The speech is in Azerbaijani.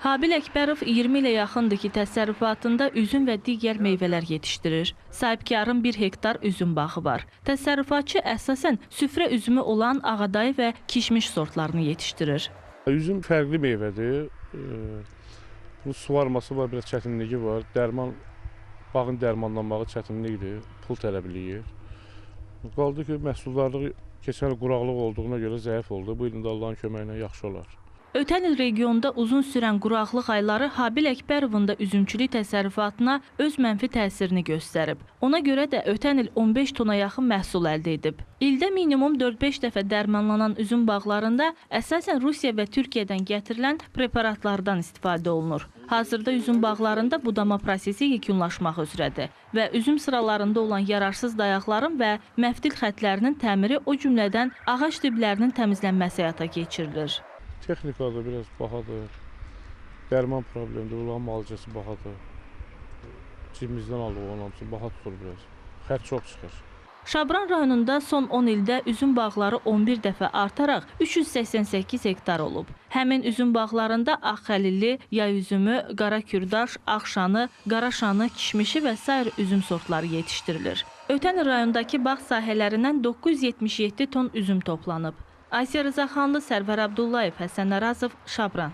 Habil Əkbərov 20 ilə yaxındır ki, təsərrüfatında üzüm və digər meyvələr yetişdirir. Sahibkarın 1 hektar üzüm bağı var. Təsərrüfatçı əsasən süfrə üzümü olan ağadayı və kişmiş sortlarını yetişdirir. Üzüm fərqli meyvədir. Ee, Bu suvarması var, biraz çətinliyi var. Dərman bağın dərmanlanmağı çətinlikdir, pul tələb eləyir. Qaldı ki, məhsuldarlığı keçən quraqlıq olduğuna görə zəif oldu. Bu ilin də Allahın köməyi ilə yaxşı olar. Ötən il regionda uzun sürən quraqlıq ayları Habil Əkbərovun da üzümçülük təsərrüfatına öz mənfi təsirini göstərib. Ona görə də ötən il 15 tona yaxın məhsul əldə edib. İldə minimum 4-5 dəfə dərmanlanan üzüm bağlarında əsasən Rusiya və Türkiyədən gətirilən preparatlardan istifadə olunur. Hazırda üzüm bağlarında budama prosesi yekunlaşmaq üzrədir və üzüm sıralarında olan yararsız dayaqların və məftil xətlərinin təmiri, o cümlədən ağac diblərinin təmizlənməsi həyata keçirilir. Texnika da biraz bahadır. Dərman problemidir, ulan müalicəsi bahadır. Cibimizdən aldıq onun hamısı baha tutur biraz. Xərc çox çıxır. Şabran rayonunda son 10 ildə üzüm bağları 11 dəfə artaraq 388 hektar olub. Həmin üzüm bağlarında Ağxəlilli, yay üzümü, qara kürdaş, ağşanı, qara şanı, kişmişi və sair üzüm sortları yetişdirilir. Ötən rayondakı bağ sahələrindən 977 ton üzüm toplanıb. Ayşə Rızaxanlı, Sərvər Abdullayev, Həsən Arazov, Şabran.